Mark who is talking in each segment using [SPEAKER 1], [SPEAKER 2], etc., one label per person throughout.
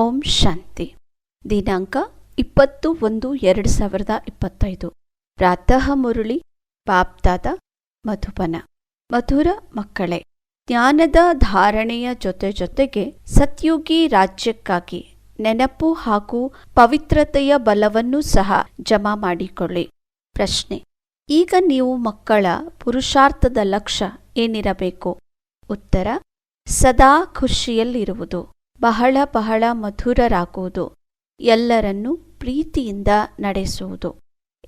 [SPEAKER 1] ಓಂ ಶಾಂತಿ. ದಿನಾಂಕ ಇಪ್ಪತ್ತು ಒಂದು ಎರಡು ಸಾವಿರದ ಇಪ್ಪತ್ತೈದು. ಪ್ರಾತಃ ಮುರುಳಿ ಬಾಪ್ದಾದ ಮಧುಬನ. ಮಧುರ ಮಕ್ಕಳೇ, ಜ್ಞಾನದ ಧಾರಣೆಯ ಜೊತೆ ಜೊತೆಗೆ ಸತ್ಯುಗಿ ರಾಜ್ಯಕ್ಕಾಗಿ ನೆನಪು ಹಾಗೂ ಪವಿತ್ರತೆಯ ಬಲವನ್ನು ಸಹ ಜಮಾ ಮಾಡಿಕೊಳ್ಳಿ. ಪ್ರಶ್ನೆ, ಈಗ ನೀವು ಮಕ್ಕಳ ಪುರುಷಾರ್ಥದ ಲಕ್ಷ್ಯ ಏನಿರಬೇಕು? ಉತ್ತರ, ಸದಾ ಖುಷಿಯಲ್ಲಿರುವುದು. ಬಹಳ ಬಹಳ ಮಧುರರಾಗುವುದು, ಎಲ್ಲರನ್ನೂ ಪ್ರೀತಿಯಿಂದ ನಡೆಸುವುದು.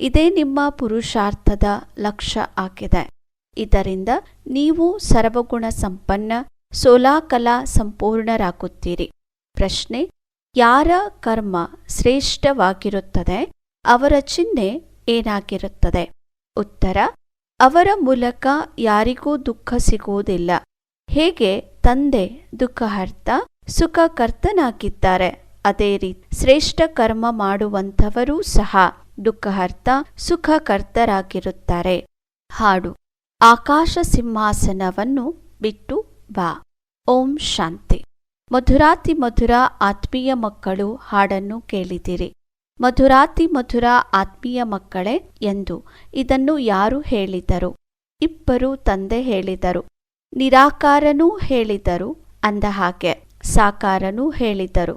[SPEAKER 1] ಇದೇ ನಿಮ್ಮ ಪುರುಷಾರ್ಥದ ಲಕ್ಷ್ಯ ಆಗಿದೆ. ಇದರಿಂದ ನೀವು ಸರ್ವಗುಣ ಸಂಪನ್ನ, ಸೋಲಾಕಲಾ ಸಂಪೂರ್ಣರಾಗುತ್ತೀರಿ. ಪ್ರಶ್ನೆ, ಯಾರ ಕರ್ಮ ಶ್ರೇಷ್ಠವಾಗಿರುತ್ತದೆ? ಅವರ ಚಿಹ್ನೆ ಏನಾಗಿರುತ್ತದೆ? ಉತ್ತರ, ಅವರ ಮೂಲಕ ಯಾರಿಗೂ ದುಃಖ ಸಿಗುವುದಿಲ್ಲ. ಹೇಗೆ? ತಂದೆ ದುಃಖಹರ್ತ ಸುಖಕರ್ತನಾಗಿದ್ದಾರೆ ಅದೇ ರೀತಿ ಶ್ರೇಷ್ಠ ಕರ್ಮ ಮಾಡುವಂಥವರೂ ಸಹ ದುಃಖಹರ್ತ ಸುಖಕರ್ತರಾಗಿರುತ್ತಾರೆ. ಹಾಡು. ಆಕಾಶ ಸಿಂಹಾಸನವನ್ನು ಬಿಟ್ಟು ಬಾ. ಓಂ ಶಾಂತಿ. ಮಧುರಾತಿ ಮಧುರ ಆತ್ಮೀಯ ಮಕ್ಕಳು ಹಾಡನ್ನು ಕೇಳಿದಿರಿ. ಮಧುರಾತಿ ಮಧುರ ಆತ್ಮೀಯ ಮಕ್ಕಳೇ ಎಂದು ಇದನ್ನು ಯಾರು ಹೇಳಿದರು? ಇಬ್ಬರು ತಂದೆ ಹೇಳಿದರು. ನಿರಾಕಾರನೂ ಹೇಳಿದರು. ಅಂದ ಹಾಗೆ ಸಾಕಾರನೂ ಹೇಳಿದರು.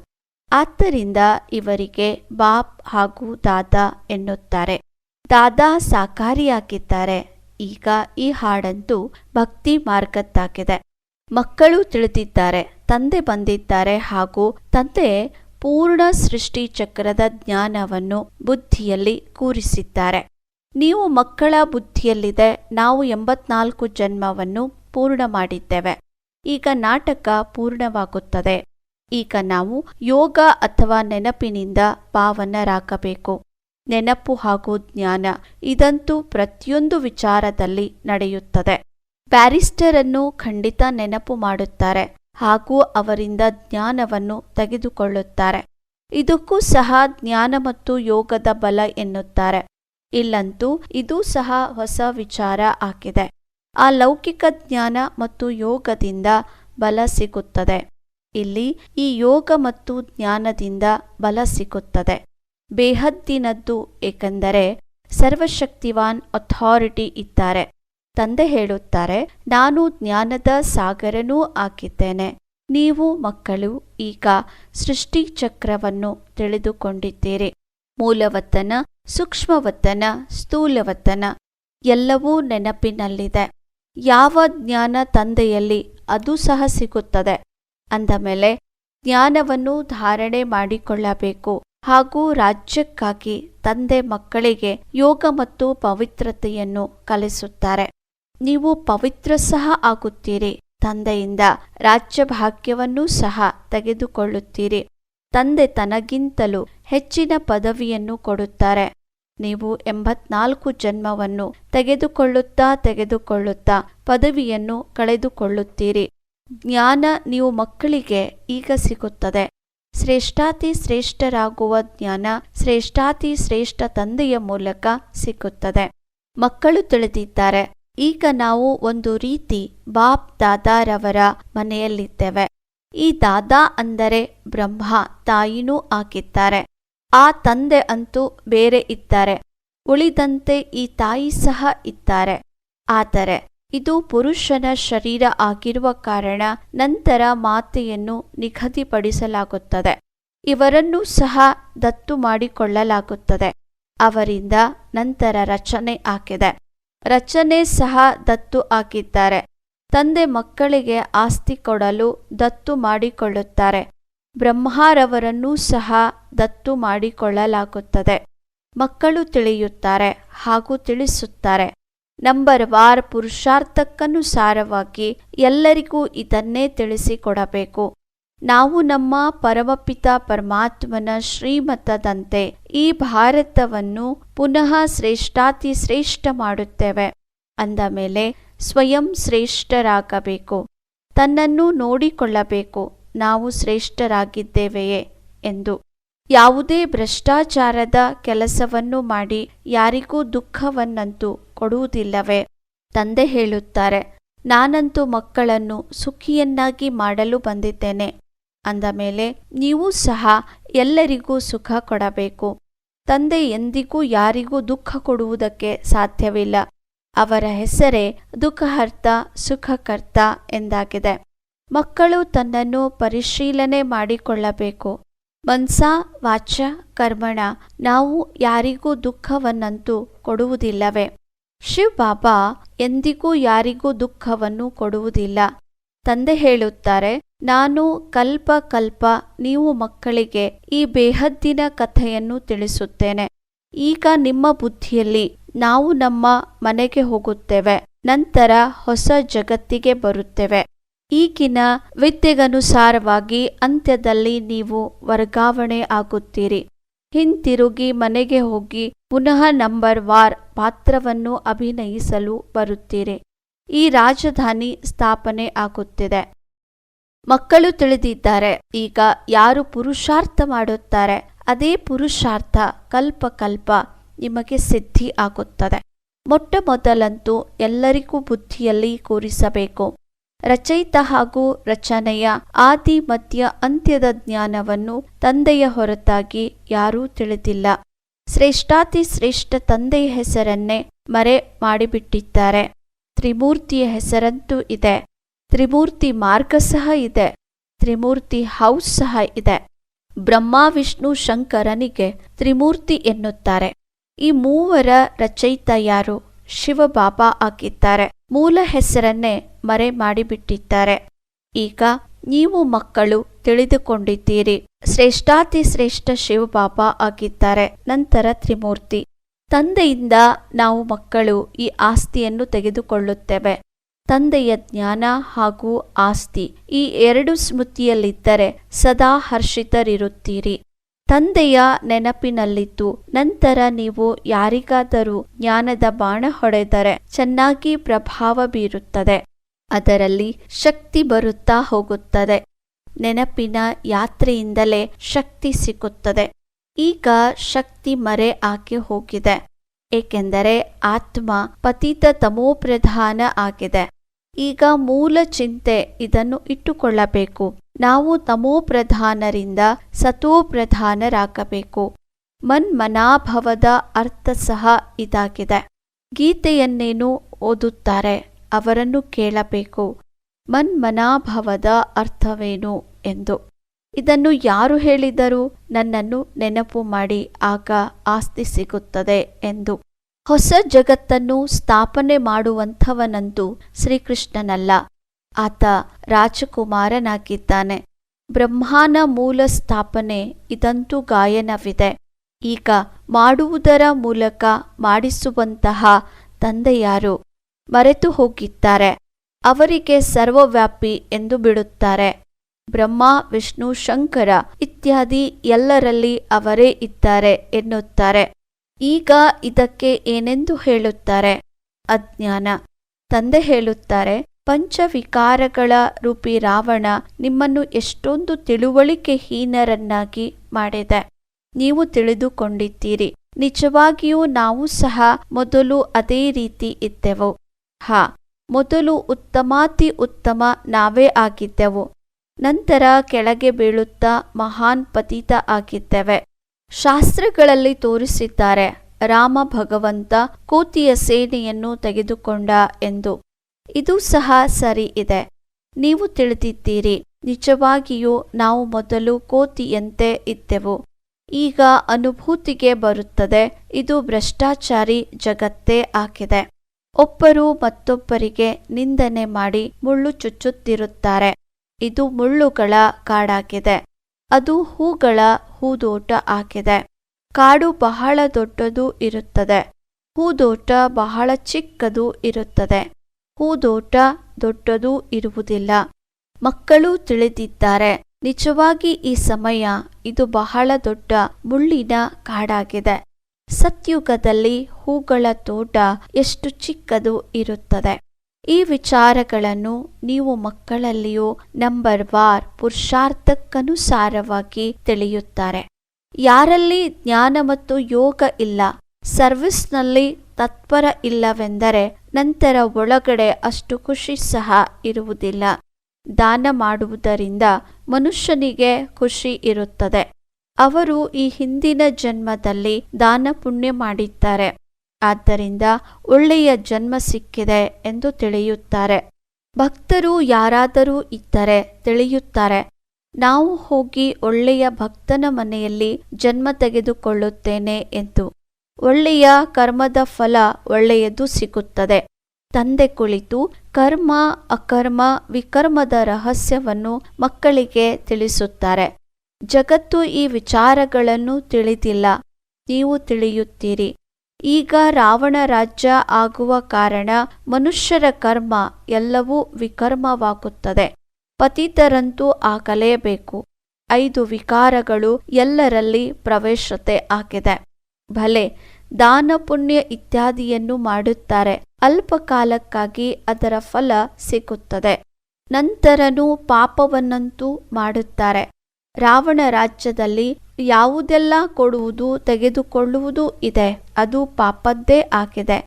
[SPEAKER 1] ಆದ್ದರಿಂದ ಇವರಿಗೆ ಬಾಪ್ ಹಾಗೂ ದಾದಾ ಎನ್ನುತ್ತಾರೆ. ದಾದಾ ಸಾಕಾರಿಯಾಗಿದ್ದಾರೆ. ಈಗ ಈ ಹಾಡಂತೂ ಭಕ್ತಿ ಮಾರ್ಗದ್ದಾಗಿದೆ. ಮಕ್ಕಳು ತಿಳಿದಿದ್ದಾರೆ, ತಂದೆ ಬಂದಿದ್ದಾರೆ ಹಾಗೂ ತಂದೆ ಪೂರ್ಣ ಸೃಷ್ಟಿ ಚಕ್ರದ ಜ್ಞಾನವನ್ನು ಬುದ್ಧಿಯಲ್ಲಿ ಕೂರಿಸಿದ್ದಾರೆ. ನೀವು ಮಕ್ಕಳ ಬುದ್ಧಿಯಲ್ಲಿದೆ, ನಾವು ಎಂಬತ್ನಾಲ್ಕು ಜನ್ಮವನ್ನು ಪೂರ್ಣ ಮಾಡಿದ್ದೇವೆ. ಈಗ ನಾಟಕ ಪೂರ್ಣವಾಗುತ್ತದೆ. ಈಗ ನಾವು ಯೋಗ ಅಥವಾ ನೆನಪಿನಿಂದ ಪಾವನರಾಗಬೇಕು ನೆನಪು ಹಾಗೂ ಜ್ಞಾನ ಇದಂತೂ ಪ್ರತಿಯೊಂದು ವಿಚಾರದಲ್ಲಿ ನಡೆಯುತ್ತದೆ. ಬ್ಯಾರಿಸ್ಟರನ್ನು ಖಂಡಿತ ನೆನಪು ಮಾಡುತ್ತಾರೆ ಹಾಗೂ ಅವರಿಂದ ಜ್ಞಾನವನ್ನು ತೆಗೆದುಕೊಳ್ಳುತ್ತಾರೆ. ಇದಕ್ಕೂ ಸಹ ಜ್ಞಾನ ಮತ್ತು ಯೋಗದ ಬಲ ಎನ್ನುತ್ತಾರೆ. ಇಲ್ಲಂತೂ ಇದೂ ಸಹ ಹೊಸ ವಿಚಾರ ಆಗಿದೆ. ಆ ಲೌಕಿಕ ಜ್ಞಾನ ಮತ್ತು ಯೋಗದಿಂದ ಬಲ ಸಿಗುತ್ತದೆ. ಇಲ್ಲಿ ಈ ಯೋಗ ಮತ್ತು ಜ್ಞಾನದಿಂದ ಬಲ ಸಿಗುತ್ತದೆ. ಬೇಹದ್ದಿನದ್ದು ಏಕೆಂದರೆ ಸರ್ವಶಕ್ತಿವಾನ್ ಅಥಾರಿಟಿ ಇದ್ದಾರೆ. ತಂದೆ ಹೇಳುತ್ತಾರೆ, ನಾನು ಜ್ಞಾನದ ಸಾಗರನೂ ಆಗಿದ್ದೇನೆ. ನೀವು ಮಕ್ಕಳು ಈಗ ಸೃಷ್ಟಿ ಚಕ್ರವನ್ನು ತಿಳಿದುಕೊಂಡಿದ್ದೀರಿ. ಮೂಲವತನ ಸೂಕ್ಷ್ಮವತನ ಸ್ಥೂಲವತನ ಎಲ್ಲವೂ ನೆನಪಿನಲ್ಲಿದೆ. ಯಾವ ಜ್ಞಾನ ತಂದೆಯಲ್ಲಿ ಅದು ಸಹ ಸಿಗುತ್ತದೆ. ಅಂದ ಮೇಲೆ ಜ್ಞಾನವನ್ನು ಧಾರಣೆ ಮಾಡಿಕೊಳ್ಳಬೇಕು ಹಾಗೂ ರಾಜ್ಯಕ್ಕಾಗಿ ತಂದೆ ಮಕ್ಕಳಿಗೆ ಯೋಗ ಮತ್ತು ಪವಿತ್ರತೆಯನ್ನು ಕಲಿಸುತ್ತಾರೆ. ನೀವು ಪವಿತ್ರ ಸಹ ಆಗುತ್ತೀರಿ, ತಂದೆಯಿಂದ ರಾಜ್ಯ ಭಾಗ್ಯವನ್ನೂ ಸಹ ತೆಗೆದುಕೊಳ್ಳುತ್ತೀರಿ. ತಂದೆ ತನಗಿಂತಲೂ ಹೆಚ್ಚಿನ ಪದವಿಯನ್ನು ಕೊಡುತ್ತಾರೆ. ನೀವು ಎಂಬತ್ನಾಲ್ಕು ಜನ್ಮವನ್ನು ತೆಗೆದುಕೊಳ್ಳುತ್ತಾ ತೆಗೆದುಕೊಳ್ಳುತ್ತಾ ಪದವಿಯನ್ನು ಕಳೆದುಕೊಳ್ಳುತ್ತೀರಿ. ಜ್ಞಾನ ನೀವು ಮಕ್ಕಳಿಗೆ ಈಗ ಸಿಗುತ್ತದೆ. ಶ್ರೇಷ್ಠಾತಿ ಶ್ರೇಷ್ಠರಾಗುವ ಜ್ಞಾನ ಶ್ರೇಷ್ಠಾತಿ ಶ್ರೇಷ್ಠ ತಂದೆಯ ಮೂಲಕ ಸಿಗುತ್ತದೆ. ಮಕ್ಕಳು ತಿಳಿದಿದ್ದಾರೆ. ಈಗ ನಾವು ಒಂದು ರೀತಿ ಬಾಪ್ ದಾದಾರವರ ಮನೆಯಲ್ಲಿದ್ದೇವೆ. ಈ ದಾದಾ ಅಂದರೆ ಬ್ರಹ್ಮ ತಾಯಿನೂ ಆಗಿದ್ದಾರೆ. ಆ ತಂದೆ ಅಂತೂ ಬೇರೆ ಇದ್ದಾರೆ. ಉಳಿದಂತೆ ಈ ತಾಯಿ ಸಹ ಇದ್ದಾರೆ. ಆದರೆ ಇದು ಪುರುಷನ ಶರೀರ ಆಗಿರುವ ಕಾರಣ ನಂತರ ಮಾತೆಯನ್ನು ನಿಗದಿಪಡಿಸಲಾಗುತ್ತದೆ. ಇವರನ್ನು ಸಹ ದತ್ತು ಮಾಡಿಕೊಳ್ಳಲಾಗುತ್ತದೆ. ಅವರಿಂದ ನಂತರ ರಚನೆ ಆಗಿದೆ. ರಚನೆ ಸಹ ದತ್ತು ಆಗಿದ್ದಾರೆ. ತಂದೆ ಮಕ್ಕಳಿಗೆ ಆಸ್ತಿ ಕೊಡಲು ದತ್ತು ಮಾಡಿಕೊಳ್ಳುತ್ತಾರೆ. ಬ್ರಹ್ಮಾರವರನ್ನೂ ಸಹ ದತ್ತು ಮಾಡಿಕೊಳ್ಳಲಾಗುತ್ತದೆ. ಮಕ್ಕಳು ತಿಳಿಯುತ್ತಾರೆ, ಹಾಗೂ ತಿಳಿಸುತ್ತಾರೆ. ನಂಬರ್ ವಾರ್ ಪುರುಷಾರ್ಥಕ್ಕನುಸಾರವಾಗಿ ಎಲ್ಲರಿಗೂ ಇದನ್ನೇ ತಿಳಿಸಿಕೊಡಬೇಕು. ನಾವು ನಮ್ಮ ಪರಮಪಿತ ಪರಮಾತ್ಮನ ಶ್ರೀಮತದಂತೆ ಈ ಭಾರತವನ್ನು ಪುನಃ ಶ್ರೇಷ್ಠಾತಿ ಶ್ರೇಷ್ಠ ಮಾಡುತ್ತೇವೆ. ಅಂದ ಮೇಲೆ ಸ್ವಯಂ ಶ್ರೇಷ್ಠರಾಗಬೇಕು. ತನ್ನನ್ನು ನೋಡಿಕೊಳ್ಳಬೇಕು. ನಾವು ಶ್ರೇಷ್ಠರಾಗಿದ್ದೇವೆಯೇ ಎಂದು. ಯಾವುದೇ ಭ್ರಷ್ಟಾಚಾರದ ಕೆಲಸವನ್ನು ಮಾಡಿ ಯಾರಿಗೂ ದುಃಖವನ್ನಂತೂ ಕೊಡುವುದಿಲ್ಲವೇ? ತಂದೆ ಹೇಳುತ್ತಾರೆ, ನಾನಂತೂ ಮಕ್ಕಳನ್ನು ಸುಖಿಯನ್ನಾಗಿ ಮಾಡಲು ಬಂದಿದ್ದೇನೆ. ಅಂದ ಮೇಲೆ, ನೀವು ಸಹ ಎಲ್ಲರಿಗೂ ಸುಖ ಕೊಡಬೇಕು. ತಂದೆ ಎಂದಿಗೂ ಯಾರಿಗೂ ದುಃಖ ಕೊಡುವುದಕ್ಕೆ ಸಾಧ್ಯವಿಲ್ಲ. ಅವರ ಹೆಸರೇ ದುಃಖಹರ್ತ, ಸುಖಕರ್ತ ಎಂದಾಗಿದೆ. ಮಕ್ಕಳು ತನ್ನನ್ನು ಪರಿಶೀಲನೆ ಮಾಡಿಕೊಳ್ಳಬೇಕು. ಮನ್ಸ ವಾಚ ಕರ್ಮಣ, ನಾವು ಯಾರಿಗೂ ದುಃಖವನ್ನಂತೂ ಕೊಡುವುದಿಲ್ಲವೇ? ಶಿವ್ ಬಾಬಾ ಎಂದಿಗೂ ಯಾರಿಗೂ ದುಃಖವನ್ನು ಕೊಡುವುದಿಲ್ಲ. ತಂದೆ ಹೇಳುತ್ತಾರೆ, ನಾನು ಕಲ್ಪ ಕಲ್ಪ ನೀವು ಮಕ್ಕಳಿಗೆ ಈ ಬೇಹದ್ದಿನ ಕಥೆಯನ್ನು ತಿಳಿಸುತ್ತೇನೆ. ಈಗ ನಿಮ್ಮ ಬುದ್ಧಿಯಲ್ಲಿ ನಾವು ನಮ್ಮ ಮನೆಗೆ ಹೋಗುತ್ತೇವೆ. ನಂತರ ಹೊಸ ಜಗತ್ತಿಗೆ ಬರುತ್ತೇವೆ. ಈಗಿನ ವಿದ್ಯೆಗನುಸಾರವಾಗಿ ಅಂತ್ಯದಲ್ಲಿ ನೀವು ವರ್ಗಾವಣೆ ಆಗುತ್ತೀರಿ. ಹಿಂತಿರುಗಿ ಮನೆಗೆ ಹೋಗಿ ಪುನಃ ನಂಬರ್ ವಾರ್ ಪಾತ್ರವನ್ನು ಅಭಿನಯಿಸಲು ಬರುತ್ತೀರಿ. ಈ ರಾಜಧಾನಿ ಸ್ಥಾಪನೆ ಆಗುತ್ತಿದೆ. ಮಕ್ಕಳು ತಿಳಿದಿದ್ದಾರೆ. ಈಗ ಯಾರು ಪುರುಷಾರ್ಥ ಮಾಡುತ್ತಾರೆ, ಅದೇ ಪುರುಷಾರ್ಥ ಕಲ್ಪ ಕಲ್ಪ ನಿಮಗೆ ಸಿದ್ಧಿ ಆಗುತ್ತದೆ. ಮೊಟ್ಟ ಮೊದಲಂತೂ ಎಲ್ಲರಿಗೂ ಬುದ್ಧಿಯಲ್ಲಿ ಕೂರಿಸಬೇಕು. ರಚಯಿತ ಹಾಗೂ ರಚನೆಯ ಆದಿ ಮಧ್ಯ ಅಂತ್ಯದ ಜ್ಞಾನವನ್ನು ತಂದೆಯ ಹೊರತಾಗಿ ಯಾರೂ ತಿಳಿದಿಲ್ಲ. ಶ್ರೇಷ್ಠಾತಿ ಶ್ರೇಷ್ಠ ತಂದೆಯ ಹೆಸರನ್ನೇ ಮರೆ ಮಾಡಿಬಿಟ್ಟಿದ್ದಾರೆ. ತ್ರಿಮೂರ್ತಿಯ ಹೆಸರಂತೂ ಇದೆ. ತ್ರಿಮೂರ್ತಿ ಮಾರ್ಗ ಸಹ ಇದೆ. ತ್ರಿಮೂರ್ತಿ ಹೌಸ್ ಸಹ ಇದೆ. ಬ್ರಹ್ಮ, ವಿಷ್ಣು, ಶಂಕರನಿಗೆ ತ್ರಿಮೂರ್ತಿ ಎನ್ನುತ್ತಾರೆ. ಈ ಮೂವರ ರಚಯಿತ ಯಾರು? ಶಿವಬಾಬಾ ಆಗಿದ್ದಾರೆ ಮೂಲ ಹೆಸರನ್ನೇ ಮರೆ ಮಾಡಿಬಿಟ್ಟಿದ್ದಾರೆ. ಈಗ ನೀವು ಮಕ್ಕಳು ತಿಳಿದುಕೊಂಡಿದ್ದೀರಿ. ಶ್ರೇಷ್ಠಾತಿ ಶ್ರೇಷ್ಠ ಶಿವಬಾಬಾ ಆಗಿದ್ದಾರೆ ನಂತರ ತ್ರಿಮೂರ್ತಿ. ತಂದೆಯಿಂದ ನಾವು ಮಕ್ಕಳು ಈ ಆಸ್ತಿಯನ್ನು ತೆಗೆದುಕೊಳ್ಳುತ್ತೇವೆ. ತಂದೆಯ ಜ್ಞಾನ ಹಾಗೂ ಆಸ್ತಿ ಈ ಎರಡು ಸ್ಮೃತಿಯಲ್ಲಿದ್ದರೆ ಸದಾ ಹರ್ಷಿತರಿರುತ್ತೀರಿ. ತಂದೆಯ ನೆನಪಿನಲ್ಲಿದ್ದು ನಂತರ ನೀವು ಯಾರಿಗಾದರೂ ಜ್ಞಾನದ ಬಾಣ ಹೊಡೆದರೆ ಚೆನ್ನಾಗಿ ಪ್ರಭಾವ ಬೀರುತ್ತದೆ. ಅದರಲ್ಲಿ ಶಕ್ತಿ ಬರುತ್ತಾ ಹೋಗುತ್ತದೆ. ನೆನಪಿನ ಯಾತ್ರೆಯಿಂದಲೇ ಶಕ್ತಿ ಸಿಕ್ಕುತ್ತದೆ. ಈಗ ಶಕ್ತಿ ಮರೆ ಆಗಿ ಹೋಗಿದೆ. ಏಕೆಂದರೆ ಆತ್ಮ ಪತಿತ ತಮೋಪ್ರಧಾನ ಆಗಿದೆ. ಈಗ ಮೂಲ ಚಿಂತೆ ಇದನ್ನು ಇಟ್ಟುಕೊಳ್ಳಬೇಕು. ನಾವು ತಮೋಪ್ರಧಾನರಿಂದ ಸತೋಪ್ರಧಾನರಾಗಬೇಕು. ಮನ್ಮನಾಭವದ ಅರ್ಥ ಸಹ ಇದಾಗಿದೆ. ಗೀತೆಯನ್ನೇನು ಓದುತ್ತಾರೆ ಅವರನ್ನು ಕೇಳಬೇಕು. ಮನ್ಮನಾಭವದ ಅರ್ಥವೇನು ಎಂದು. ಇದನ್ನು ಯಾರು ಹೇಳಿದರು? ನನ್ನನ್ನು ನೆನಪು ಮಾಡಿ, ಆಗ ಆಸ್ತಿ ಸಿಗುತ್ತದೆ ಎಂದು. ಹೊಸ ಜಗತ್ತನ್ನು ಸ್ಥಾಪನೆ ಮಾಡುವಂಥವನಂತೂ ಶ್ರೀಕೃಷ್ಣನಲ್ಲ. ಆತ ರಾಜಕುಮಾರನಾಗಿದ್ದಾನೆ. ಬ್ರಹ್ಮಾನ ಮೂಲ ಸ್ಥಾಪನೆ ಇದಂತೂ ಗಾಯನವಿದೆ. ಈಗ ಮಾಡುವುದರ ಮೂಲಕ ಮಾಡಿಸುವಂತಹ ತಂದೆಯಾರು ಮರೆತು ಹೋಗಿದ್ದಾರೆ. ಅವರಿಗೆ ಸರ್ವವ್ಯಾಪಿ ಎಂದು ಬಿಡುತ್ತಾರೆ. ಬ್ರಹ್ಮ, ವಿಷ್ಣು, ಶಂಕರ ಇತ್ಯಾದಿ ಎಲ್ಲರಲ್ಲಿ ಅವರೇ ಇದ್ದಾರೆ ಎನ್ನುತ್ತಾರೆ. ಈಗ ಇದಕ್ಕೆ ಏನೆಂದು ಹೇಳುತ್ತಾರೆ? ಅಜ್ಞಾನ. ತಂದೆ ಹೇಳುತ್ತಾರೆ ಪಂಚವಿಕಾರಗಳ ರೂಪಿ ರಾವಣ ನಿಮ್ಮನ್ನು ಎಷ್ಟೊಂದು ತಿಳುವಳಿಕೆಹೀನರನ್ನಾಗಿ ಮಾಡಿದೆ. ನೀವು ತಿಳಿದುಕೊಂಡಿದ್ದೀರಿ. ನಿಜವಾಗಿಯೂ ನಾವು ಸಹ ಮೊದಲು ಅದೇ ರೀತಿ ಇದ್ದೆವು. ಹಾ, ಮೊದಲು ಉತ್ತಮಾತಿ ಉತ್ತಮ ನಾವೇ ಆಗಿದ್ದೆವು. ನಂತರ ಕೆಳಗೆ ಬೀಳುತ್ತಾ ಮಹಾನ್ ಪತಿತ ಆಗಿದ್ದೇವೆ. ಶಾಸ್ತ್ರಗಳಲ್ಲಿ ತೋರಿಸಿದ್ದಾರೆ, ರಾಮ ಭಗವಂತ ಕೋತಿಯ ಸೇನೆಯನ್ನು ತೆಗೆದುಕೊಂಡ ಎಂದು. ಇದು ಸಹ ಸರಿ ಇದೆ. ನೀವು ತಿಳಿದಿದ್ದೀರಿ. ನಿಜವಾಗಿಯೂ ನಾವು ಮೊದಲು ಕೋತಿಯಂತೆ ಇದ್ದೆವು. ಈಗ ಅನುಭೂತಿಗೆ ಬರುತ್ತದೆ. ಇದು ಭ್ರಷ್ಟಾಚಾರಿ ಜಗತ್ತೇ ಆಗಿದೆ. ಒಬ್ಬರು ಮತ್ತೊಬ್ಬರಿಗೆ ನಿಂದನೆ ಮಾಡಿ ಮುಳ್ಳು ಚುಚ್ಚುತ್ತಿರುತ್ತಾರೆ. ಇದು ಮುಳ್ಳುಗಳ ಕಾಡಾಗಿದೆ. ಅದು ಹೂಗಳ ಹೂದೋಟ ಆಗಿದೆ. ಕಾಡು ಬಹಳ ದೊಡ್ಡದು ಇರುತ್ತದೆ. ಹೂದೋಟ ಬಹಳ ಚಿಕ್ಕದು ಇರುತ್ತದೆ. ಹೂದೋಟ ದೊಡ್ಡದೂ ಇರುವುದಿಲ್ಲ. ಮಕ್ಕಳು ತಿಳಿದಿದ್ದಾರೆ. ನಿಜವಾಗಿ ಈ ಸಮಯ ಇದು ಬಹಳ ದೊಡ್ಡ ಮುಳ್ಳಿನ ಕಾಡಾಗಿದೆ. ಸತ್ಯುಗದಲ್ಲಿ ಹೂಗಳ ತೋಟ ಎಷ್ಟು ಚಿಕ್ಕದು ಇರುತ್ತದೆ. ಈ ವಿಚಾರಗಳನ್ನು ನೀವು ಮಕ್ಕಳಲ್ಲಿಯೂ ನಂಬರ್ ವಾರ್ ಪುರುಷಾರ್ಥಕ್ಕನುಸಾರವಾಗಿ ತಿಳಿಯುತ್ತಾರೆ. ಯಾರಲ್ಲಿ ಜ್ಞಾನ ಮತ್ತು ಯೋಗ ಇಲ್ಲ, ಸರ್ವಿಸ್ನಲ್ಲಿ ತತ್ಪರ ಇಲ್ಲವೆಂದರೆ ನಂತರ ಒಳಗಡೆ ಅಷ್ಟು ಖುಷಿ ಸಹ ಇರುವುದಿಲ್ಲ. ದಾನ ಮಾಡುವುದರಿಂದ ಮನುಷ್ಯನಿಗೆ ಖುಷಿ ಇರುತ್ತದೆ. ಅವರು ಈ ಹಿಂದಿನ ಜನ್ಮದಲ್ಲಿ ದಾನ ಪುಣ್ಯ ಮಾಡಿದ್ದಾರೆ. ಆದ್ದರಿಂದ ಒಳ್ಳೆಯ ಜನ್ಮ ಸಿಕ್ಕಿದೆ ಎಂದು ತಿಳಿಯುತ್ತಾರೆ. ಭಕ್ತರು ಯಾರಾದರೂ ಇದ್ದರೆ ತಿಳಿಯುತ್ತಾರೆ. ನಾವು ಹೋಗಿ ಒಳ್ಳೆಯ ಭಕ್ತನ ಮನೆಯಲ್ಲಿ ಜನ್ಮ ತೆಗೆದುಕೊಳ್ಳುತ್ತೇನೆ ಎಂದು. ಒಳ್ಳೆಯ ಕರ್ಮದ ಫಲ ಒಳ್ಳೆಯದು ಸಿಗುತ್ತದೆ. ತಂದೆ ಕುಳಿತು ಕರ್ಮ, ಅಕರ್ಮ, ವಿಕರ್ಮದ ರಹಸ್ಯವನ್ನು ಮಕ್ಕಳಿಗೆ ತಿಳಿಸುತ್ತಾರೆ. ಜಗತ್ತು ಈ ವಿಚಾರಗಳನ್ನು ತಿಳಿದಿಲ್ಲ. ನೀವು ತಿಳಿಯುತ್ತೀರಿ. ಈಗ ರಾವಣ ರಾಜ್ಯ ಆಗುವ ಕಾರಣ ಮನುಷ್ಯರ ಕರ್ಮ ಎಲ್ಲವೂ ವಿಕರ್ಮವಾಗುತ್ತದೆ. ಪತಿತರಂತೂ ಆಗಲೇಬೇಕು. ಐದು ವಿಕಾರಗಳು ಎಲ್ಲರಲ್ಲಿ ಪ್ರವೇಶತೆ ಆಗಿದೆ. ಭಲೆ, ದಾನ ಪುಣ್ಯ ಇತ್ಯಾದಿಯನ್ನು ಮಾಡುತ್ತಾರೆ. ಅಲ್ಪ ಕಾಲಕ್ಕಾಗಿ ಅದರ ಫಲ ಸಿಗುತ್ತದೆ ನಂತರನೂ ಪಾಪವನ್ನಂತೂ ಮಾಡುತ್ತಾರೆ. ರಾವಣ ರಾಜ್ಯದಲ್ಲಿ ಯಾವುದೆಲ್ಲ ಕೊಡುವುದು ತೆಗೆದುಕೊಳ್ಳುವುದು ಇದೆ, ಅದು ಪಾಪದ್ದೇ ಆಗಿದೆ.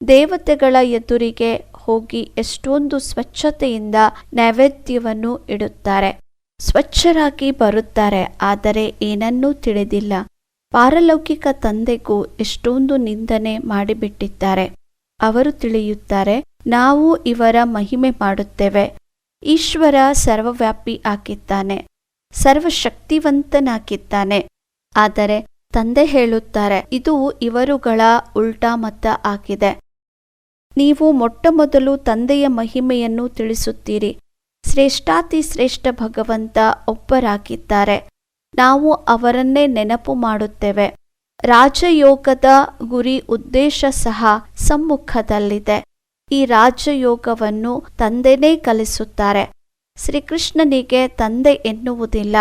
[SPEAKER 1] ದೇವತೆಗಳ ಎದುರಿಗೆ ಹೋಗಿ ಎಷ್ಟೊಂದು ಸ್ವಚ್ಛತೆಯಿಂದ ನೈವೇದ್ಯವನ್ನು ಇಡುತ್ತಾರೆ. ಸ್ವಚ್ಛರಾಗಿ ಬರುತ್ತಾರೆ, ಆದರೆ ಏನನ್ನೂ ತಿಳಿದಿಲ್ಲ. ಪಾರಲೌಕಿಕ ತಂದೆಗೂ ಎಷ್ಟೊಂದು ನಿಂದನೆ ಮಾಡಿಬಿಟ್ಟಿದ್ದಾರೆ. ಅವರು ತಿಳಿಯುತ್ತಾರೆ, ನಾವು ಇವರ ಮಹಿಮೆ ಮಾಡುತ್ತೇವೆ. ಈಶ್ವರ ಸರ್ವವ್ಯಾಪಿ ಆಗಿದ್ದಾನೆ ಸರ್ವಶಕ್ತಿವಂತನಾಗಿದ್ದಾನೆ. ಆದರೆ ತಂದೆ ಹೇಳುತ್ತಾರೆ, ಇದು ಇವರುಗಳ ಉಲ್ಟಾ ಮತ ಆಗಿದೆ. ನೀವು ಮೊಟ್ಟಮೊದಲು ತಂದೆಯ ಮಹಿಮೆಯನ್ನು ತಿಳಿಸುತ್ತೀರಿ. ಶ್ರೇಷ್ಠಾತಿ ಶ್ರೇಷ್ಠ ಭಗವಂತ ಒಬ್ಬರಾಗಿದ್ದಾರೆ. ನಾವು ಅವರನ್ನೇ ನೆನಪು ಮಾಡುತ್ತೇವೆ. ರಾಜಯೋಗದ ಗುರಿ ಉದ್ದೇಶ ಸಹ ಸಮ್ಮುಖದಲ್ಲಿದೆ. ಈ ರಾಜಯೋಗವನ್ನು ತಂದೆನೇ ಕಲಿಸುತ್ತಾರೆ. ಶ್ರೀಕೃಷ್ಣನಿಗೆ ತಂದೆ ಎನ್ನುವುದಿಲ್ಲ.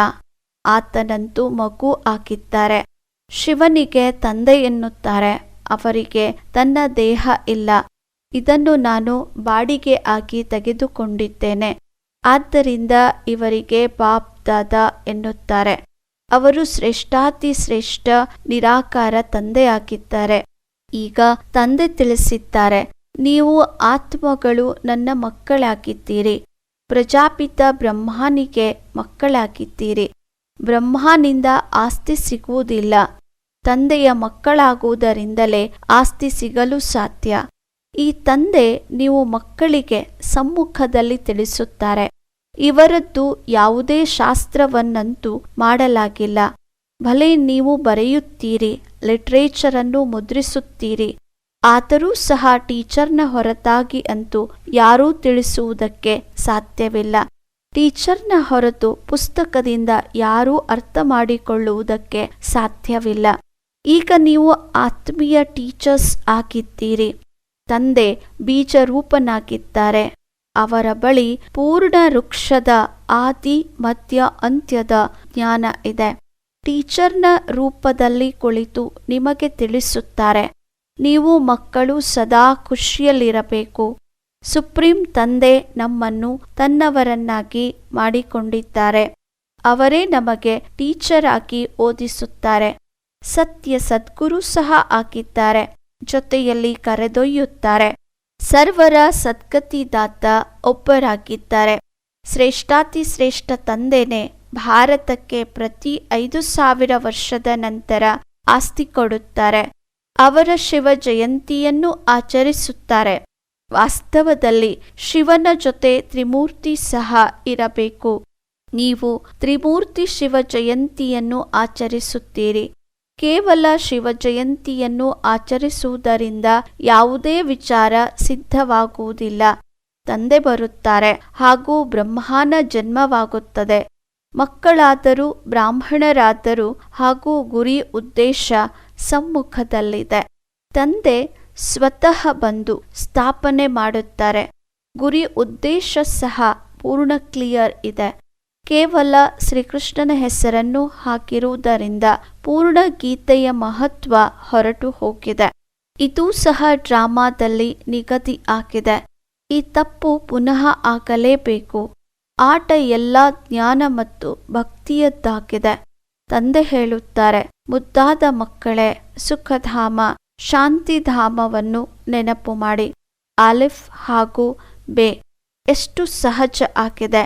[SPEAKER 1] ಆತನಂತೂ ಮಗು ಆಗಿದ್ದಾರೆ. ಶಿವನಿಗೆ ತಂದೆ ಎನ್ನುತ್ತಾರೆ. ಅವರಿಗೆ ತನ್ನ ದೇಹ ಇಲ್ಲ. ಇದನ್ನು ನಾನು ಬಾಡಿಗೆ ಆಗಿ ತೆಗೆದುಕೊಂಡಿದ್ದೇನೆ. ಆದ್ದರಿಂದ ಇವರಿಗೆ ಬಾಪ್ ದಾದಾ ಎನ್ನುತ್ತಾರೆ. ಅವರು ಶ್ರೇಷ್ಠಾತಿ ಶ್ರೇಷ್ಠ ನಿರಾಕಾರ ತಂದೆಯಾಗಿದ್ದಾರೆ. ಈಗ ತಂದೆ ತಿಳಿಸಿದ್ದಾರೆ, ನೀವು ಆತ್ಮಗಳು ನನ್ನ ಮಕ್ಕಳಾಗಿದ್ದೀರಿ. ಪ್ರಜಾಪಿತ ಬ್ರಹ್ಮನಿಗೆ ಮಕ್ಕಳಾಗಿದ್ದೀರಿ. ಬ್ರಹ್ಮನಿಂದ ಆಸ್ತಿ ಸಿಗುವುದಿಲ್ಲ. ತಂದೆಯ ಮಕ್ಕಳಾಗುವುದರಿಂದಲೇ ಆಸ್ತಿ ಸಿಗಲು ಸಾಧ್ಯ. ಈ ತಂದೆ ನೀವು ಮಕ್ಕಳಿಗೆ ಸಮ್ಮುಖದಲ್ಲಿ ತಿಳಿಸುತ್ತಾರೆ. ಇವರದ್ದು ಯಾವುದೇ ಶಾಸ್ತ್ರವನ್ನಂತೂ ಮಾಡಲಾಗಿಲ್ಲ. ಭಲೆ ನೀವು ಬರೆಯುತ್ತೀರಿ, ಲಿಟ್ರೇಚರನ್ನು ಮುದ್ರಿಸುತ್ತೀರಿ. ಆದರೂ ಸಹ ಟೀಚರ್ನ ಹೊರತಾಗಿ ಅಂತೂ ಯಾರೂ ತಿಳಿಸುವುದಕ್ಕೆ ಸಾಧ್ಯವಿಲ್ಲ. ಟೀಚರ್ನ ಹೊರತು ಪುಸ್ತಕದಿಂದ ಯಾರೂ ಅರ್ಥ ಮಾಡಿಕೊಳ್ಳುವುದಕ್ಕೆ ಸಾಧ್ಯವಿಲ್ಲ. ಈಗ ನೀವು ಆತ್ಮೀಯ ಟೀಚರ್ಸ್ ಆಗಿದ್ದೀರಿ. ತಂದೆ ಬೀಜರೂಪನಾಗಿದ್ದಾರೆ. ಅವರ ಬಳಿ ಪೂರ್ಣ ವೃಕ್ಷದ ಆದಿ ಮಧ್ಯ ಅಂತ್ಯದ ಜ್ಞಾನ ಇದೆ. ಟೀಚರ್ನ ರೂಪದಲ್ಲಿ ಕುಳಿತು ನಿಮಗೆ ತಿಳಿಸುತ್ತಾರೆ. ನೀವು ಮಕ್ಕಳು ಸದಾ ಖುಷಿಯಲ್ಲಿರಬೇಕು. ಸುಪ್ರೀಂ ತಂದೆ ನಮ್ಮನ್ನು ತನ್ನವರನ್ನಾಗಿ ಮಾಡಿಕೊಂಡಿದ್ದಾರೆ. ಅವರೇ ನಮಗೆ ಟೀಚರ್ ಆಗಿ ಓದಿಸುತ್ತಾರೆ. ಸತ್ಯ ಸದ್ಗುರು ಸಹ ಆಗಿದ್ದಾರೆ. ಜೊತೆಯಲ್ಲಿ ಕರೆದೊಯ್ಯುತ್ತಾರೆ. ಸರ್ವರ ಸದ್ಗತಿದಾತ ಒಬ್ಬರಾಗಿದ್ದಾರೆ. ಶ್ರೇಷ್ಠಾತಿ ಶ್ರೇಷ್ಠ ತಂದೆನೇ ಭಾರತಕ್ಕೆ ಪ್ರತಿ ಐದು ಸಾವಿರ ವರ್ಷದ ನಂತರ ಆಸ್ತಿ ಕೊಡುತ್ತಾರೆ. ಅವರ ಶಿವ ಜಯಂತಿಯನ್ನು ಆಚರಿಸುತ್ತಾರೆ. ವಾಸ್ತವದಲ್ಲಿ ಶಿವನ ಜೊತೆ ತ್ರಿಮೂರ್ತಿ ಸಹ ಇರಬೇಕು. ನೀವು ತ್ರಿಮೂರ್ತಿ ಶಿವ ಜಯಂತಿಯನ್ನು ಆಚರಿಸುತ್ತೀರಿ. ಕೇವಲ ಶಿವ ಜಯಂತಿಯನ್ನು ಆಚರಿಸುವುದರಿಂದ ಯಾವುದೇ ವಿಚಾರ ಸಿದ್ಧವಾಗುವುದಿಲ್ಲ. ತಂದೆ ಬರುತ್ತಾರೆ, ಹಾಗೂ ಬ್ರಹ್ಮಾನ ಜನ್ಮವಾಗುತ್ತದೆ. ಮಕ್ಕಳಾದರೂ, ಬ್ರಾಹ್ಮಣರಾದರೂ, ಹಾಗೂ ಗುರಿ ಉದ್ದೇಶ ಸಮ್ಮುಖದಲ್ಲಿದೆ. ತಂದೆ ಸ್ವತಃ ಬಂದು ಸ್ಥಾಪನೆ ಮಾಡುತ್ತಾರೆ. ಗುರಿ ಉದ್ದೇಶ ಸಹ ಪೂರ್ಣ ಕ್ಲಿಯರ್ ಇದೆ. ಕೇವಲ ಶ್ರೀಕೃಷ್ಣನ ಹೆಸರನ್ನು ಹಾಕಿರುವುದರಿಂದ ಪೂರ್ಣ ಗೀತೆಯ ಮಹತ್ವ ಹೊರಟು ಹೋಗಿದೆ. ಇದು ಸಹ ಡ್ರಾಮಾದಲ್ಲಿ ನಿಗದಿ ಆಗಿದೆ. ಈ ತಪ್ಪು ಪುನಃ ಆಗಲೇಬೇಕು. ಆಟ ಎಲ್ಲ ಜ್ಞಾನ ಮತ್ತು ಭಕ್ತಿಯದ್ದಾಗಿದೆ. ತಂದೆ ಹೇಳುತ್ತಾರೆ, ಮುದ್ದಾದ ಮಕ್ಕಳೇ, ಸುಖಧಾಮ, ಶಾಂತಿಧಾಮವನ್ನು ನೆನಪು ಮಾಡಿ. ಆಲಿಫ್ ಹಾಗೂ ಬೇ, ಎಷ್ಟು ಸಹಜ ಆಗಿದೆ.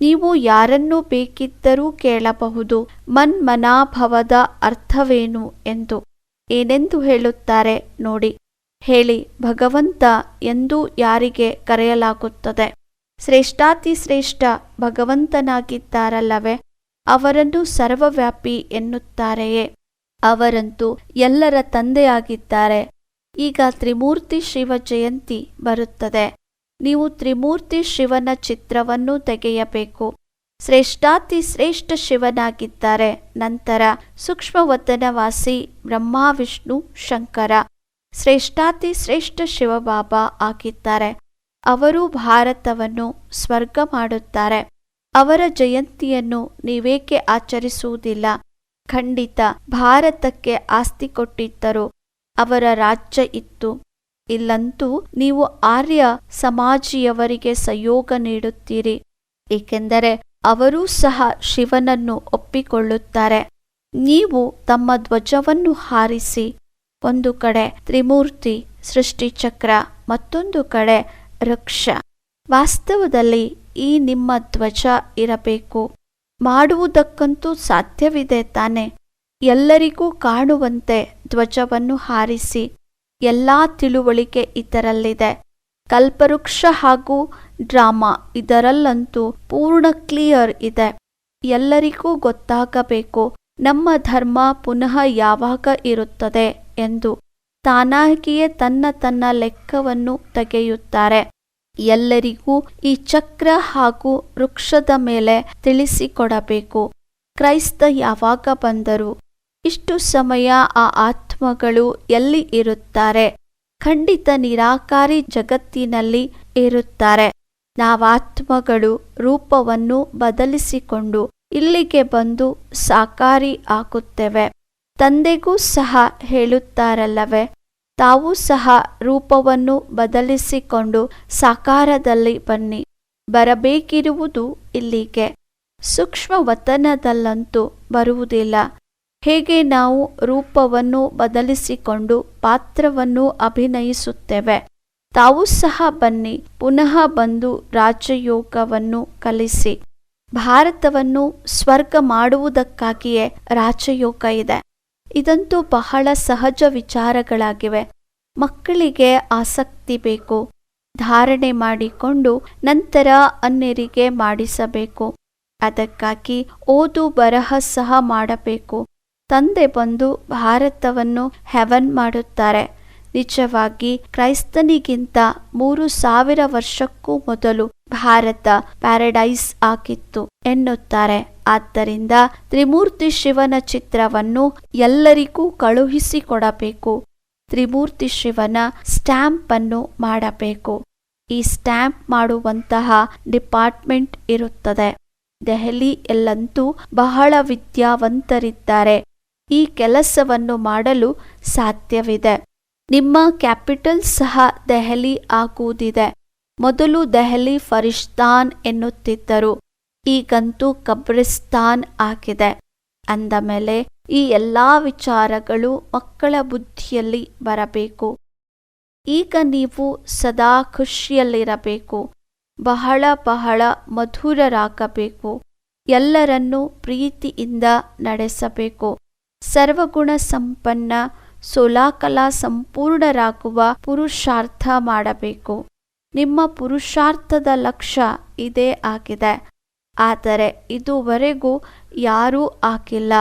[SPEAKER 1] ನೀವು ಯಾರನ್ನು ಬೇಕಿದ್ದರೂ ಕೇಳಬಹುದು. ಮನ್ಮನಾಭವದ ಅರ್ಥವೇನು ಎಂದು ಏನೆಂದು ಹೇಳುತ್ತಾರೆ ನೋಡಿ. ಹೇಳಿ, ಭಗವಂತ ಎಂದು ಯಾರಿಗೆ ಕರೆಯಲಾಗುತ್ತದೆ? ಶ್ರೇಷ್ಠಾತಿಶ್ರೇಷ್ಠ ಭಗವಂತನಾಗಿದ್ದಾರಲ್ಲವೇ? ಅವರನ್ನು ಸರ್ವವ್ಯಾಪಿ ಎನ್ನುತ್ತಾರೆಯೇ? ಅವರಂತೂ ಎಲ್ಲರ ತಂದೆಯಾಗಿದ್ದಾರೆ. ಈಗ ತ್ರಿಮೂರ್ತಿ ಶಿವ ಜಯಂತಿ ಬರುತ್ತದೆ. ನೀವು ತ್ರಿಮೂರ್ತಿ ಶಿವನ ಚಿತ್ರವನ್ನು ತೆಗೆಯಬೇಕು. ಶ್ರೇಷ್ಠಾತಿ ಶ್ರೇಷ್ಠ ಶಿವನಾಗಿದ್ದಾರೆ. ನಂತರ ಸೂಕ್ಷ್ಮವತನವಾಸಿ ಬ್ರಹ್ಮ ವಿಷ್ಣು ಶಂಕರ, ಶ್ರೇಷ್ಠಾತಿ ಶ್ರೇಷ್ಠ ಶಿವಬಾಬಾ ಆಗಿದ್ದಾರೆ. ಅವರು ಭಾರತವನ್ನು ಸ್ವರ್ಗ ಮಾಡುತ್ತಾರೆ. ಅವರ ಜಯಂತಿಯನ್ನು ನೀವೇಕೆ ಆಚರಿಸುವುದಿಲ್ಲ? ಖಂಡಿತ ಭಾರತಕ್ಕೆ ಆಸ್ತಿ ಕೊಟ್ಟಿದ್ದರು ಅವರ ರಾಜ್ಯ ಇತ್ತು. ಇಲ್ಲಂತೂ ನೀವು ಆರ್ಯ ಸಮಾಜಿಯವರಿಗೆ ಸಹಯೋಗ ನೀಡುತ್ತೀರಿ. ಏಕೆಂದರೆ ಅವರೂ ಸಹ ಶಿವನನ್ನು ಒಪ್ಪಿಕೊಳ್ಳುತ್ತಾರೆ. ನೀವು ತಮ್ಮ ಧ್ವಜವನ್ನು ಹಾರಿಸಿ. ಒಂದು ಕಡೆ ತ್ರಿಮೂರ್ತಿ, ಸೃಷ್ಟಿಚಕ್ರ, ಮತ್ತೊಂದು ಕಡೆ ವೃಕ್ಷ. ವಾಸ್ತವದಲ್ಲಿ ಈ ನಿಮ್ಮ ಧ್ವಜ ಇರಬೇಕು. ಮಾಡುವುದಕ್ಕಂತೂ ಸಾಧ್ಯವಿದೆ ತಾನೆ. ಎಲ್ಲರಿಗೂ ಕಾಣುವಂತೆ ಧ್ವಜವನ್ನು ಹಾರಿಸಿ. ಎಲ್ಲಾ ತಿಳುವಳಿಕೆ ಇದರಲ್ಲಿದೆ. ಕಲ್ಪವೃಕ್ಷ ಹಾಗೂ ಡ್ರಾಮಾ ಇದರಲ್ಲಂತೂ ಪೂರ್ಣ ಕ್ಲಿಯರ್ ಇದೆ. ಎಲ್ಲರಿಗೂ ಗೊತ್ತಾಗಬೇಕು, ನಮ್ಮ ಧರ್ಮ ಪುನಃ ಯಾವಾಗ ಇರುತ್ತದೆ ಎಂದು. ತಾನಾಗಿಯೇ ತನ್ನ ತನ್ನ ಲೆಕ್ಕವನ್ನು ತೆಗೆಯುತ್ತಾರೆ. ಎಲ್ಲರಿಗೂ ಈ ಚಕ್ರ ಹಾಗೂ ವೃಕ್ಷದ ಮೇಲೆ ತಿಳಿಸಿಕೊಡಬೇಕು. ಕ್ರೈಸ್ತ ಯಾವಾಗ ಬಂದರು? ಇಷ್ಟು ಸಮಯ ಆ ಆತ್ಮಗಳು ಎಲ್ಲಿ ಇರುತ್ತಾರೆ? ಖಂಡಿತ ನಿರಾಕಾರಿ ಜಗತ್ತಿನಲ್ಲಿ ಇರುತ್ತಾರೆ. ನಾವಾತ್ಮಗಳು ರೂಪವನ್ನು ಬದಲಿಸಿಕೊಂಡು ಇಲ್ಲಿಗೆ ಬಂದು ಸಾಕಾರಿ ಆಗುತ್ತೇವೆ. ತಂದೆಗೂ ಸಹ ಹೇಳುತ್ತಾರಲ್ಲವೇ? ತಾವು ಸಹ ರೂಪವನ್ನು ಬದಲಿಸಿಕೊಂಡು ಸಾಕಾರದಲ್ಲಿ ಬನ್ನಿ. ಬರಬೇಕಿರುವುದು ಇಲ್ಲಿಗೆ. ಸೂಕ್ಷ್ಮ ವತನದಲ್ಲಂತೂ ಬರುವುದಿಲ್ಲ. ಹೇಗೆ ನಾವು ರೂಪವನ್ನು ಬದಲಿಸಿಕೊಂಡು ಪಾತ್ರವನ್ನು ಅಭಿನಯಿಸುತ್ತೇವೆ? ತಾವು ಸಹ ಬನ್ನಿ, ಪುನಃ ಬಂದು ರಾಜಯೋಗವನ್ನು ಕಲಿಸಿ. ಭಾರತವನ್ನು ಸ್ವರ್ಗ ಮಾಡುವುದಕ್ಕಾಗಿಯೇ ರಾಜಯೋಗ ಇದೆ. ಇದಂತೂ ಬಹಳ ಸಹಜ ವಿಚಾರಗಳಾಗಿವೆ. ಮಕ್ಕಳಿಗೆ ಆಸಕ್ತಿ ಬೇಕು. ಧಾರಣೆ ಮಾಡಿಕೊಂಡು ನಂತರ ಅನ್ಯರಿಗೆ ಮಾಡಿಸಬೇಕು. ಅದಕ್ಕಾಗಿ ಓದು ಬರಹ ಸಹ ಮಾಡಬೇಕು. ತಂದೆ ಬಂದು ಭಾರತವನ್ನು ಹೆವನ್ ಮಾಡುತ್ತಾರೆ. ನಿಜವಾಗಿ ಕ್ರೈಸ್ತನಿಗಿಂತ ಮೂರು ಸಾವಿರ ವರ್ಷಕ್ಕೂ ಮೊದಲು ಭಾರತ ಪ್ಯಾರಡೈಸ್ ಆಗಿತ್ತು ಎನ್ನುತ್ತಾರೆ. ಆದ್ದರಿಂದ ತ್ರಿಮೂರ್ತಿ ಶಿವನ ಚಿತ್ರವನ್ನು ಎಲ್ಲರಿಗೂ ಕಳುಹಿಸಿಕೊಡಬೇಕು ತ್ರಿಮೂರ್ತಿ ಶಿವನ ಸ್ಟ್ಯಾಂಪ್ ಅನ್ನು ಮಾಡಬೇಕು. ಈ ಸ್ಟ್ಯಾಂಪ್ ಮಾಡುವಂತಹ ಡಿಪಾರ್ಟ್ಮೆಂಟ್ ಇರುತ್ತದೆ. ದೆಹಲಿಯಲ್ಲಂತೂ ಬಹಳ ವಿದ್ಯಾವಂತರಿದ್ದಾರೆ. ಈ ಕೆಲಸವನ್ನು ಮಾಡಲು ಸಾಧ್ಯವಿದೆ. ನಿಮ್ಮ ಕ್ಯಾಪಿಟಲ್ ಸಹ ದೆಹಲಿ ಆಗುವುದಿದೆ ಮೊದಲು ದೆಹಲಿ ಫರಿಷ್ತಾನ್ ಎನ್ನುತ್ತಿದ್ದರು. ಈಗಂತೂ ಕಬ್ರಿಸ್ತಾನ್ ಆಗಿದೆ. ಅಂದ ಮೇಲೆ ಈ ಎಲ್ಲ ವಿಚಾರಗಳು ಮಕ್ಕಳ ಬುದ್ಧಿಯಲ್ಲಿ ಬರಬೇಕು. ಈಗ ನೀವು ಸದಾ ಖುಷಿಯಲ್ಲಿರಬೇಕು. ಬಹಳ ಬಹಳ ಮಧುರರಾಗಬೇಕು. ಎಲ್ಲರನ್ನೂ ಪ್ರೀತಿಯಿಂದ ನಡೆಸಬೇಕು. ಸರ್ವಗುಣ ಸಂಪನ್ನ ಸೋಲಾಕಲಾ ಸಂಪೂರ್ಣರಾಗುವ ಪುರುಷಾರ್ಥ ಮಾಡಬೇಕು. ನಿಮ್ಮ ಪುರುಷಾರ್ಥದ ಲಕ್ಷ್ಯ ಇದೇ ಆಗಿದೆ. ಆದರೆ ಇದುವರೆಗೂ ಯಾರೂ ಆಗಿಲ್ಲ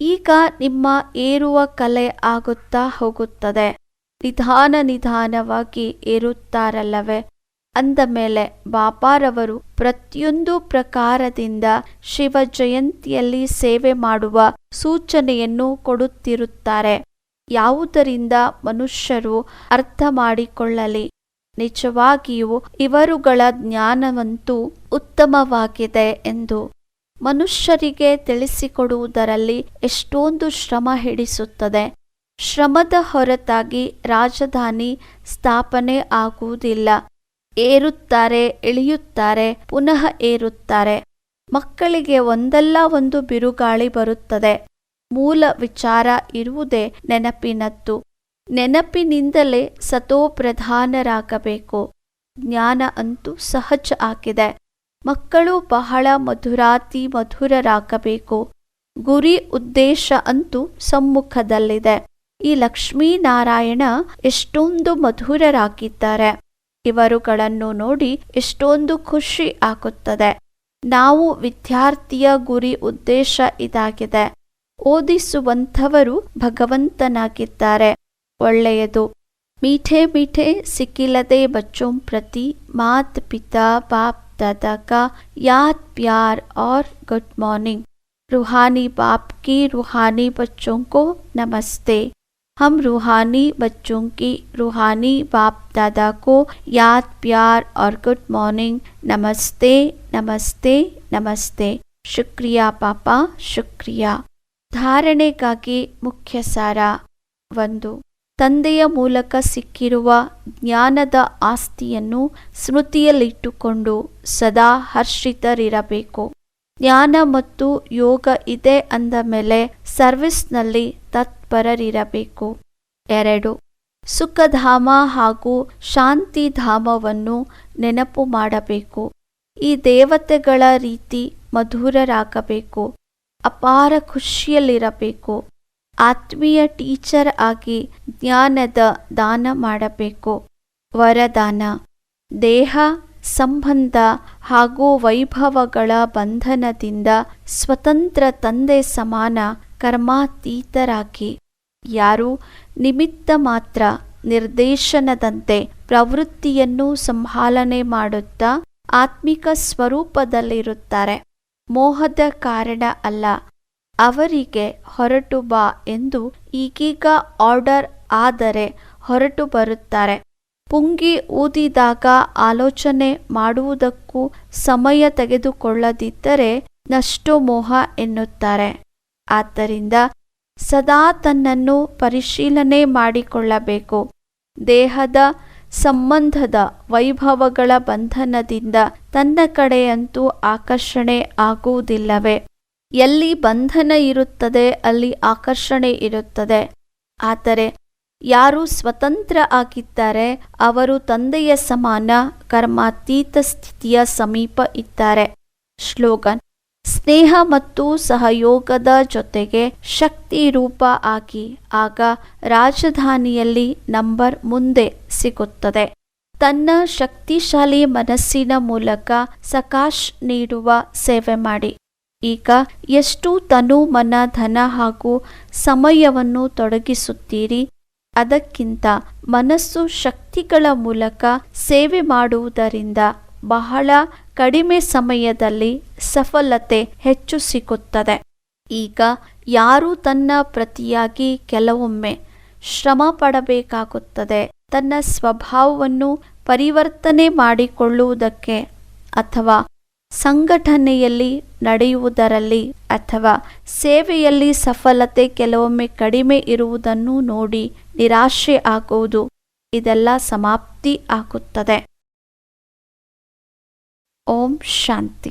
[SPEAKER 1] ಈಗ ನಿಮ್ಮ ಏರುವ ಕಲೆ ಆಗುತ್ತಾ ಹೋಗುತ್ತದೆ. ನಿಧಾನ ನಿಧಾನವಾಗಿ ಏರುತ್ತಾರಲ್ಲವೇ? ಅಂದ ಮೇಲೆ ಬಾಪಾರವರು ಪ್ರತಿಯೊಂದು ಪ್ರಕಾರದಿಂದ ಶಿವ ಜಯಂತಿಯಲ್ಲಿ ಸೇವೆ ಮಾಡುವ ಸೂಚನೆಯನ್ನು ಕೊಡುತ್ತಿರುತ್ತಾರೆ. ಯಾವುದರಿಂದ ಮನುಷ್ಯರು ಅರ್ಥ ಮಾಡಿಕೊಳ್ಳಲಿ? ನಿಜವಾಗಿಯೂ ಇವರುಗಳ ಜ್ಞಾನವಂತೂ ಉತ್ತಮವಾಗಿದೆ ಎಂದು ಮನುಷ್ಯರಿಗೆ ತಿಳಿಸಿಕೊಡುವುದರಲ್ಲಿ ಎಷ್ಟೊಂದು ಶ್ರಮ ಹಿಡಿಸುತ್ತದೆ. ಶ್ರಮದ ಹೊರತಾಗಿ ರಾಜಧಾನಿ ಸ್ಥಾಪನೆ ಆಗುವುದಿಲ್ಲ. ಏರುತ್ತಾರೆ, ಇಳಿಯುತ್ತಾರೆ, ಪುನಃ ಏರುತ್ತಾರೆ. ಮಕ್ಕಳಿಗೆ ಒಂದಲ್ಲ ಒಂದು ಬಿರುಗಾಳಿ ಬರುತ್ತದೆ. ಮೂಲ ವಿಚಾರ ಇರುವುದೇ ನೆನಪಿನದ್ದು. ನೆನಪಿನಿಂದಲೇ ಸತೋಪ್ರಧಾನರಾಗಬೇಕು. ಜ್ಞಾನ ಅಂತೂ ಸಹಜ ಆಗಿದೆ. ಮಕ್ಕಳು ಬಹಳ ಮಧುರಾತಿ ಮಧುರರಾಗಬೇಕು. ಗುರಿ ಉದ್ದೇಶ ಅಂತೂ ಸಮ್ಮುಖದಲ್ಲಿದೆ. ಈ ಲಕ್ಷ್ಮೀನಾರಾಯಣ ಎಷ್ಟೊಂದು ಮಧುರರಾಗಿದ್ದಾರೆ. ಇವರುಗಳನ್ನು ನೋಡಿ ಎಷ್ಟೊಂದು ಖುಷಿ ಆಗುತ್ತದೆ ನಾವು ವಿದ್ಯಾರ್ಥಿಯ ಗುರಿ ಉದ್ದೇಶ ಇದಾಗಿದೆ ಓದಿಸುವಂಥವರು ಭಗವಂತನಾಗಿದ್ದಾರೆ ಒಳ್ಳೆಯದು ಮೀಠೆ ಮೀಠೆ ಸಿಕ್ಕಿಲ್ಲದೆ ಬಚ್ಚೋಂ ಪ್ರತಿ ಮಾತ್ ಪಿತಾ ಬಾಪ್ दादा का याद प्यार और गुड मॉर्निंग रूहानी बाप की रूहानी बच्चों को नमस्ते हम रूहानी बच्चों की रूहानी बाप दादा को याद प्यार और गुड मॉर्निंग नमस्ते नमस्ते नमस्ते शुक्रिया पापा शुक्रिया ಧಾರಣೆಗಾಗಿ ಮುಖ್ಯ ಸಾರ ಒಂದು ತಂದೆಯ ಮೂಲಕ ಸಿಕ್ಕಿರುವ ಜ್ಞಾನದ ಆಸ್ತಿಯನ್ನು ಸ್ಮೃತಿಯಲ್ಲಿಟ್ಟುಕೊಂಡು ಸದಾ ಹರ್ಷಿತರಿರಬೇಕು ಜ್ಞಾನ ಮತ್ತು ಯೋಗ ಇದೆ ಅಂದ ಮೇಲೆ ಸರ್ವಿಸ್ನಲ್ಲಿ ತತ್ಪರರಿರಬೇಕು. ಎರಡು, ಸುಖಧಾಮ ಹಾಗೂ ಶಾಂತಿಧಾಮವನ್ನು ನೆನಪು ಮಾಡಬೇಕು. ಈ ದೇವತೆಗಳ ರೀತಿ ಮಧುರರಾಗಬೇಕು. ಅಪಾರ ಖುಷಿಯಲ್ಲಿರಬೇಕು. ಆತ್ಮೀಯ ಟೀಚರ್ ಆಗಿ ಜ್ಞಾನದ ದಾನ ಮಾಡಬೇಕು. ವರದಾನ, ದೇಹ ಸಂಬಂಧ ಹಾಗೂ ವೈಭವಗಳ ಬಂಧನದಿಂದ ಸ್ವತಂತ್ರ ತಂದೆ ಸಮಾನ ಕರ್ಮಾತೀತರಾಗಿ. ಯಾರು ನಿಮಿತ್ತ ಮಾತ್ರ ನಿರ್ದೇಶನದಂತೆ ಪ್ರವೃತ್ತಿಯನ್ನು ಸಂಭಾಲನೆ ಮಾಡುತ್ತಾ ಆತ್ಮಿಕ ಸ್ವರೂಪದಲ್ಲಿರುತ್ತಾರೆ. ಮೋಹದ ಕಾರಣ ಅಲ್ಲ, ಅವರಿಗೆ ಹೊರಟು ಬಾ ಎಂದು ಈಗೀಗ ಆರ್ಡರ್ ಆದರೆ ಹೊರಟು ಬರುತ್ತಾರೆ. ಪುಂಗಿ ಊದಿದಾಗ ಆಲೋಚನೆ ಮಾಡುವುದಕ್ಕೂ ಸಮಯ ತೆಗೆದುಕೊಳ್ಳದಿದ್ದರೆ ನಷ್ಟೋಮೋಹ ಎನ್ನುತ್ತಾರೆ. ಆದ್ದರಿಂದ ಸದಾ ತನ್ನನ್ನು ಪರಿಶೀಲನೆ ಮಾಡಿಕೊಳ್ಳಬೇಕು. ದೇಹದ ಸಂಬಂಧದ ವೈಭವಗಳ ಬಂಧನದಿಂದ ತನ್ನ ಕಡೆಯಂತೂ ಆಕರ್ಷಣೆ ಆಗುವುದಿಲ್ಲವೇ? ಎಲ್ಲಿ ಬಂಧನ ಇರುತ್ತದೆ, ಅಲ್ಲಿ ಆಕರ್ಷಣೆ ಇರುತ್ತದೆ. ಆದರೆ ಯಾರು ಸ್ವತಂತ್ರ ಆಗಿದ್ದಾರೆ ಅವರು ತಂದೆಯ ಸಮಾನ ಕರ್ಮಾತೀತ ಸ್ಥಿತಿಯ ಸಮೀಪ ಇದ್ದಾರೆ. ಶ್ಲೋಗನ್, ಸ್ನೇಹ ಮತ್ತು ಸಹಯೋಗದ ಜೊತೆಗೆ ಶಕ್ತಿ ರೂಪ ಆಗಿ, ಆಗ ರಾಜಧಾನಿಯಲ್ಲಿ ನಂಬರ್ ಮುಂದೆ ಸಿಗುತ್ತದೆ. ತನ್ನ ಶಕ್ತಿಶಾಲಿ ಮನಸ್ಸಿನ ಮೂಲಕ ಸಕಾಶ್ ನೀಡುವ ಸೇವೆ ಮಾಡಿ. ಈಗ ಎಷ್ಟು ತನು ಮನ ಧನ ಹಾಗೂ ಸಮಯವನ್ನು ತೊಡಗಿಸುತ್ತೀರಿ ಅದಕ್ಕಿಂತ ಮನಸ್ಸು ಶಕ್ತಿಗಳ ಮೂಲಕ ಸೇವೆ ಮಾಡುವುದರಿಂದ ಬಹಳ ಕಡಿಮೆ ಸಮಯದಲ್ಲಿ ಸಫಲತೆ ಹೆಚ್ಚು ಸಿಗುತ್ತದೆ. ಈಗ ಯಾರು ತನ್ನ ಪ್ರತಿಯಾಗಿ ಕೆಲವೊಮ್ಮೆ ಶ್ರಮ ಪಡಬೇಕಾಗುತ್ತದೆ. ತನ್ನ ಸ್ವಭಾವವನ್ನು ಪರಿವರ್ತನೆ ಮಾಡಿಕೊಳ್ಳುವುದಕ್ಕೆ ಅಥವಾ ಸಂಘಟನೆಯಲ್ಲಿ ನಡೆಯುವುದರಲ್ಲಿ ಅಥವಾ ಸೇವೆಯಲ್ಲಿ ಸಫಲತೆ ಕೆಲವೊಮ್ಮೆ ಕಡಿಮೆ ಇರುವುದನ್ನು ನೋಡಿ ನಿರಾಶೆ ಆಗುವುದು ಇದೆಲ್ಲ ಸಮಾಪ್ತಿ ಆಗುತ್ತದೆ. ಓಂ ಶಾಂತಿ.